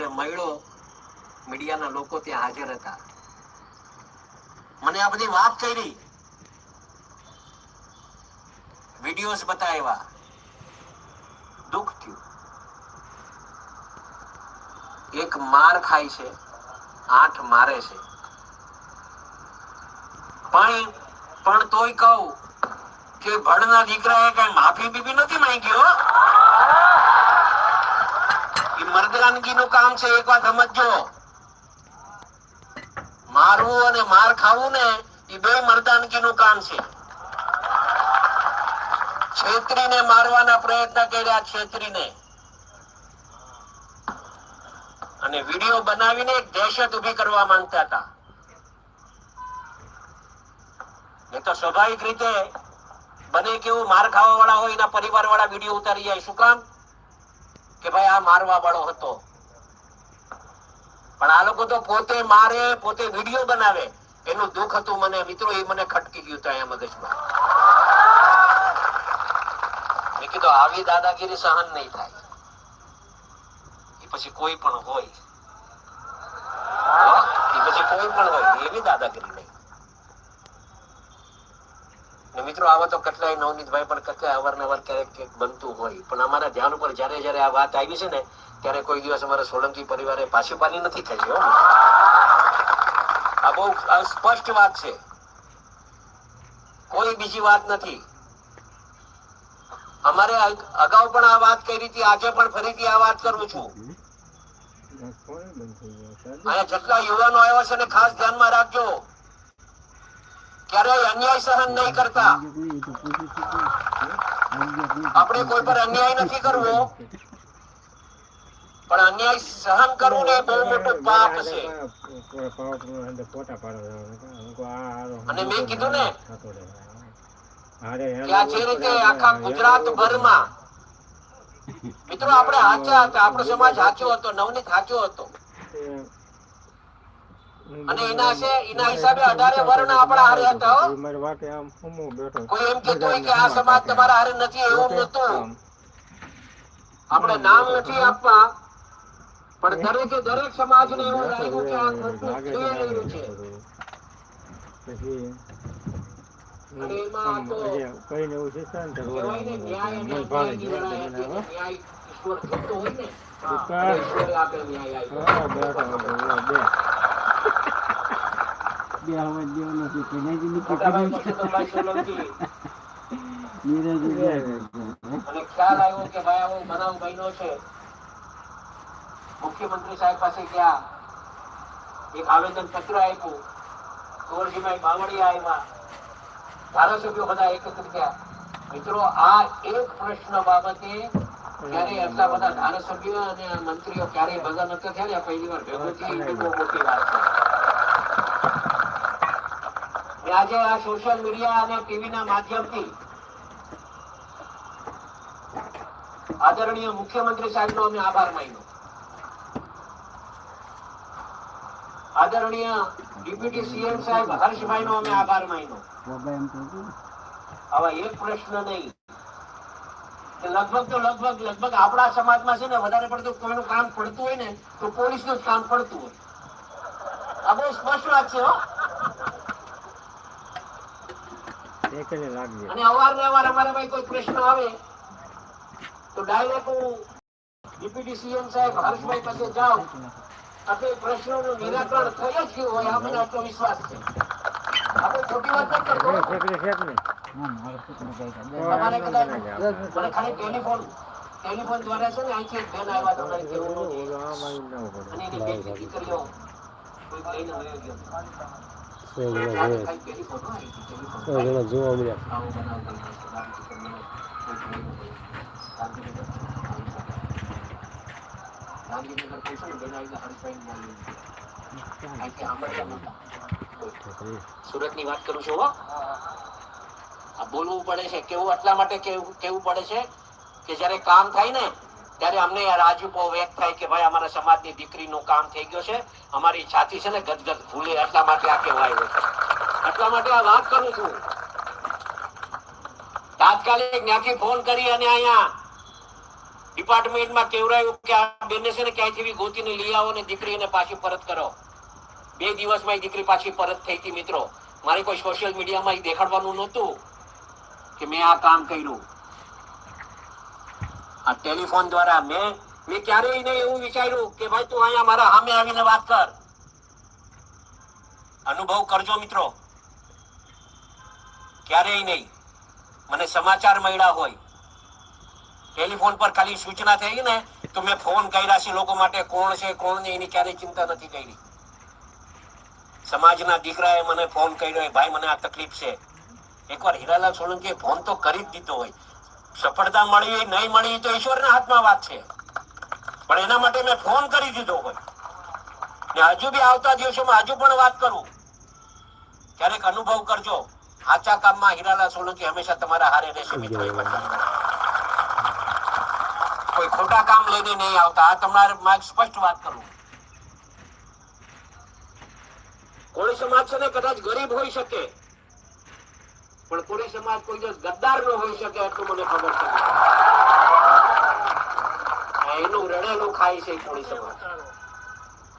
જ્યારે મળ્યો. મીડિયાના લોકો ત્યાં હાજર હતા. મને આ બધી વાત કરી. વિડીયોઝ બતાવ્યા. દુઃખ થયું. એક માર ખાય છે આઠ મારે છે. પણ પણ તોય કહું કે ભણના દીકરાએ કઈ માફી બીબી નથી માંગી, હો. એ મર્દરાનગી નું કામ છે, એક વાત સમજો મારવું અને માર ખાવું ને એ બે મર્દાનગી નું કામ છે. છેતરીને મારવાના પ્રયત્ન કર્યા છેતરીને. અને વીડિયો બનાવીને એક દહેશત ઊભી કરવા માંગતા હતા. એ તો સ્વાભાવિક રીતે બને કેવું માર ખાવા વાળા હોય એના પરિવાર વાળા વીડિયો ઉતારી જાય. શું કામ? કે ભાઈ આ મારવા વાળો હતો. પણ આ લોકો તો પોતે મારે, પોતે વીડિયો બનાવે. એનું દુઃખ હતું મને, મિત્રો, એ મને ખટકી ગયું હતું અહીંયા મગજમાં. મેં કીધું, આવી દાદાગીરી સહન નહીં થાય. એ પછી કોઈ પણ હોય? એ પછી કોઈ પણ હોય, એવી દાદાગીરી નહીં ને મિત્રો આવા તો કેટલાય નવનીતભાઈ પણ કેટલાય અવારનવાર ક્યારેક ક્યાંક બનતું હોય. પણ અમારા ધ્યાન ઉપર જ્યારે જ્યારે આ વાત આવી છે ને ત્યારે કોઈ દિવસ અમારા સોલંકી પરિવારે પાછી પાની નથી હો આ બહુ સ્પષ્ટ વાત છે. કોઈ બીજી વાત નથી. અમારે અગાઉ પણ આ વાત કરી હતી આજે પણ ફરીથી આ વાત કરું છું. અહીંયા જેટલા યુવાનો આવ્યા છે ને ખાસ ધ્યાનમાં રાખજો. ક્યારેય અન્યાય સહન નહીં કરતા. આપણે કોઈ પર અન્યાય નથી કરવો. પણ અન્યાય સહન કરવું ને બહુ મોટું પાપ છે. અને મેં કીધું ને આ જે રીતે આખા ગુજરાત ભરમાં મિત્રો, આપણે હાચા હતા, આપણો સમાજ સાચો હતો, નવનીત સાચો હતો. અને એના છે એના હિસાબે અઢારે વર્ણ આપણા હારે હતા હો. કોઈ એમ કહેતું હોય કે આ સમાજ તમારા હારે નથી એવું નતું આપણે નામ નથી આપવા પણ દરેકે દરેક સમાજને એવું લાગ્યું કે આ ખોટું છે અન્યાયની લડાઈ હતી. ન્યાય ઈશ્વર હોય ને હા, ઈશ્વરે બન્યો છે મુખ્યમંત્રી સાહેબ પાસે ગયા એક આવેદન પત્ર આપ્યું કુંવરજીભાઈ બાવળિયા આવ્યા ધારાસભ્યો બધા એકત્રિત થયા મિત્રો, આ એક પ્રશ્ન બાબતે ક્યારેય એટલા બધા ધારાસભ્યો અને મંત્રીઓ ક્યારેય ભેગા નથી થયા પહેલી વાર ભેગું બહુ મોટી વાત છે. આજે આ સોશિયલ મીડિયા અને ટીવી ના માધ્યમથી આદરણીય મુખ્યમંત્રી સાહેબ નો અમે આભાર માન્યો. આદરણીય ડેપ્યુટી સીએમ સાહેબ હર્ષભાઈ નો અમે આભાર માન્યો. આવા એક પ્રશ્ન નહીં. લગભગ તો લગભગ લગભગ આપણા સમાજમાં છે ને, વધારે પડતું કોઈનું કામ પડતું હોય ને, તો પોલીસનું જ કામ પડતું હોય. આ બહુ સ્પષ્ટ વાત છે હો. અને અવારનવાર અમારા ભાઈ કોઈ પ્રશ્ન આવે તો ડાયરેક્ટ હું ડેપ્યુટી સીએમ સાહેબ હર્ષભાઈ પાસે જાઉં. આપણે પ્રશ્નોનું નિરાકરણ થઈ જ ગયું હોય આ મને આટલો વિશ્વાસ છે. આપણે ખોટી વાત નથી કરતો. તમારે કદાચ મને ખાલી ટેલિફોન ટેલિફોન દ્વારા છે ને અહીંથી એક બેન આવ્યા તમારે કેવું અને એની બે દીકરીઓ કોઈક લઈને વયો ગયો. ટેલિફોન. જોવા મળ્યા સુરત ને વાત કરું છું બોલવું પડે છે, કેવું, એટલા માટે કેવું પડે છે કે જયારે કામ થાય ને ત્યારે અમને રાજુપો વ્યક્ત થાય કે ભાઈ અમારા સમાજની દીકરીનું કામ થઈ ગયું છે. અમારી છાતી છે ને ગદગદ ભૂલે એટલા માટે આ કહેવાય એટલા માટે આ વાત કરું છું. તાત્કાલિક જ્ઞાતિ ફોન કરી અને અહીંયા ડિપાર્ટમેન્ટમાં કેવરાયું કે આ બેને છે ને ક્યાંયથી ગોતીને લઈ આવો ને દીકરીને પાછી પરત કરો. બે દિવસમાં એ દીકરી પાછી પરત થઈ હતી મિત્રો. મારે કોઈ સોશિયલ મીડિયામાં ઈ દેખાડવાનું નહોતું કે મેં આ કામ કર્યું. આ ટેલિફોન દ્વારા મેં મેં ક્યારેય નહીં એવું વિચાર્યું કે ભાઈ તું અહીંયા મારા સામે આવીને વાત કર. અનુભવ કરજો મિત્રો. ક્યારેય નહીં. મને સમાચાર મળ્યા હોય. ટેલિફોન પર ખાલી સૂચના થઈ ને તો મેં ફોન કર્યા છે લોકો માટે કોણ છે, કોણ નહીં એની ક્યારેય ચિંતા નથી કરી. સમાજના દીકરાએ મને ફોન કર્યો "એ ભાઈ, મને આ તકલીફ છે. એકવાર હીરાલાલ સોલંકીએ ફોન તો કરી જ દીધો હોય. સફળતા મળી નહીં મળી તો ઈશ્વરના હાથમાં વાત છે. પણ એના માટે મેં ફોન કરી દીધો હોય. ને હજુ બી આવતા દિવસોમાં હજુ પણ વાત કરું. ક્યારેક અનુભવ કરજો. સાચા કામમાં હીરાલાલ સોલંકી હંમેશા તમારા હારે રહેશે મિત્રો કોઈ ખોટા કામ લઈને નહીં આવતા. આ તમારે મારે સ્પષ્ટ વાત કરું. કોળી સમાજ છે ને કદાચ ગરીબ હોઈ શકે. પણ કોળી સમાજ કોઈ દિવસ ગદ્દાર ન હોઈ શકે એટલું મને ખબર છે. એનું રડેલું ખાય છે કોળી સમાજ.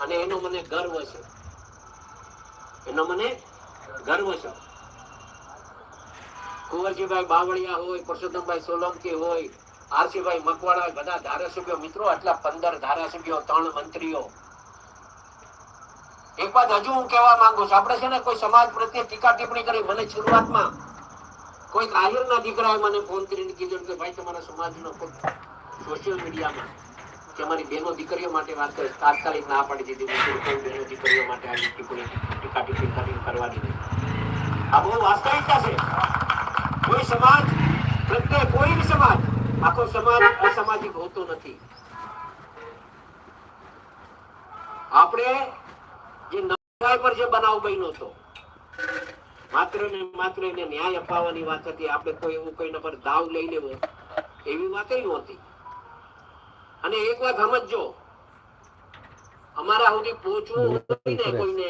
અને એનો મને ગર્વ છે. એનો મને ગર્વ છે. કુંવરજીભાઈ બાવળિયા હોય પરસોત્તમભાઈ સોલંકી હોય આરસીભાઈ મકવાણા હોય, બધા ધારાસભ્યો મિત્રો આટલા પંદર ધારાસભ્યો ત્રણ મંત્રીઓ. એક વાત હજુ હું કહેવા માંગુ છું આપણે છે ને કોઈ સમાજ પ્રત્યે ટીકા ટિપ્પણી કરી મને શરૂઆતમાં કોઈ આહિરના દીકરાએ મને ફોન કરીને કીધું કે ભાઈ, તમારા સમાજનો સોશિયલ મીડિયામાં કે અમારી બહેનો દીકરીઓ માટે વાત કરે, તાત્કાલિક ના પાડી દીધી કોઈ દીકરીઓ માટે આવી ટીપણી ટીકા ટિપ્પણી કરી- કરવાની નહીં. આ બહુ વાસ્તવિકતા છે. કોઈ સમાજ, પ્રત્યે કોઈ બી સમાજ, આખો સમાજ અસામાજિક હોતો નથી. આપણે જે નવરાય પર જે બનાવ બન્યો હતો માત્ર ને માત્ર એને ન્યાય અપાવવાની વાત હતી. આપણે કોઈ એવું કોઈના પર દાવ લઈ લેવો એવી વાત નહોતી. અને એક વાત સમજો અમારા સુધી પહોંચવું હોય ને કોઈને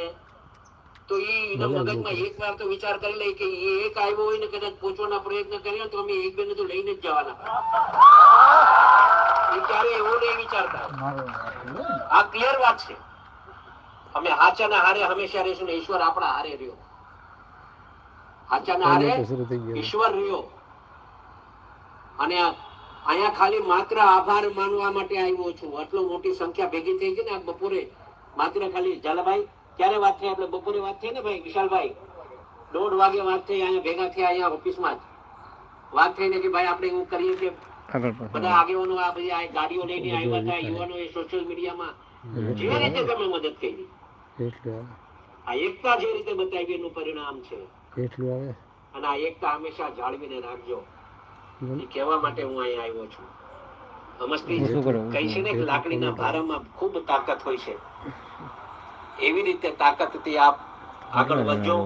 તો એ એના મગજમાં એક વાર તો વિચાર કરી લે કે એ એક આવ્યો હોય ને કદાચ પહોંચવાના પ્રયત્ન કર્યો તો અમે એક બેને તો લઈને જ જવાના. એ ક્યારે એવો નહીં વિચારતા. આ ક્લિયર વાત છે. અમે હાચાના હારે હંમેશા રહીશું ને ઈશ્વર આપણા હારે રહ્યો. હાચાના હારે ઈશ્વર રહ્યો. અને અહીંયા ખાલી માત્ર આભાર માનવા માટે આવ્યો છું. આટલો મોટી સંખ્યા ભેગી થઈ છે ને આ બપોરે માત્ર ખાલી ઝાલાભાઈ ક્યારે વાત થઈ? આપણે બપોરે વાત થઈ ને ભાઈ વિશાલભાઈ? દોઢ વાગે વાત થઈ અહીંયા ભેગા થયા અહીંયા ઓફિસમાં જ. વાત થઈ ને કે ભાઈ આપણે એવું કરીએ કે બધા આગેવાનો આ બધી આ ગાડીઓ લઈને આવ્યા હતા યુવાનો એ સોશિયલ મીડિયામાં જે રીતે તમે મદદ કરી? આ એકતા જે રીતે બતાવી એનું પરિણામ છે. અને આ એકતા હંમેશા જાળવીને રાખજો. એ કહેવા માટે હું અહીંયા આવ્યો છું. અમસ્તી કહી છે ને કે લાકડીના ભારામાં ખૂબ તાકાત હોય છે. એવી રીતે તાકાતથી આપ આગળ વધજો.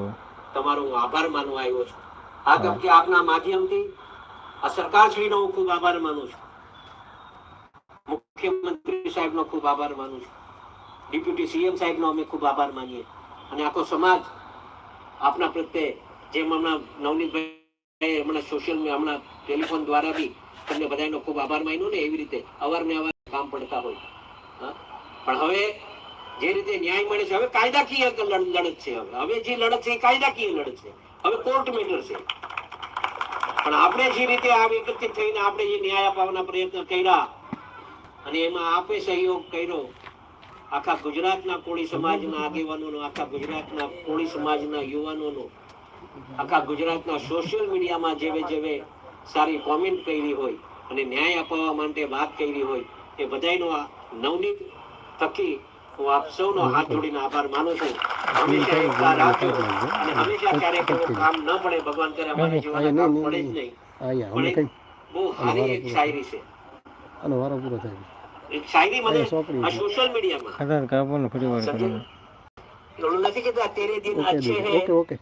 તમારો હું આભાર માનવા આવ્યો છું. આ તબકે આપના માધ્યમથી આ સરકારશ્રીનો હું ખૂબ આભાર માનું છું. મુખ્યમંત્રી સાહેબનો ખૂબ આભાર માનું છું. ડેપ્યુટી સીએમ સાહેબનો અમે ખૂબ આભાર માનીએ. અને આખો સમાજ આપના પ્રત્યે, જેમ હમણાં નવનીતભાઈ હમણાં સોશિયલ હમણાં ટેલિફોન દ્વારા બી તમને બધાનો ખૂબ આભાર માન્યો ને એવી રીતે અવારનવાર કામ પડતા હોય. પણ હવે જે રીતે ન્યાય મળે છે, હવે કાયદાકીય લડત છે હવે. હવે જે લડત છે એ કાયદાકીય લડત છે. હવે કોર્ટ મેટર છે. પણ આપણે જે રીતે આ એકત્રિત થઈને આપણે જે ન્યાય અપાવવાના પ્રયત્ન કર્યા અને એમાં આપે સહયોગ કર્યો આખા ગુજરાતના કોળી સમાજના આગેવાનોનો આખા ગુજરાતના કોળી સમાજના યુવાનોનો આખા ગુજરાતના સોશિયલ મીડિયામાં જેવે જેવે સારી કોમેન્ટ કરી હોય અને ન્યાય અપાવવા માટે વાત કરી હોય એ બધાનો આ નવનીત થકી હું આપ સૌનો હાથ જોડીને આભાર માનું છું. હંમેશા એકતા રાખજો. અને હંમેશા ક્યારેક એવું કામ ન પડે ભગવાન કરે અમારા જીવન પડે જ નહીં બહુ સારી એક શાયરી છે. વારો પૂરો થાય. શાયરી મને આ સોશિયલ મીડિયામાં આધાર કાર્ડ ફરી વાર કરવાનું. નથી કહેતા તેરે દિન અચ્છે હે. Okay okay.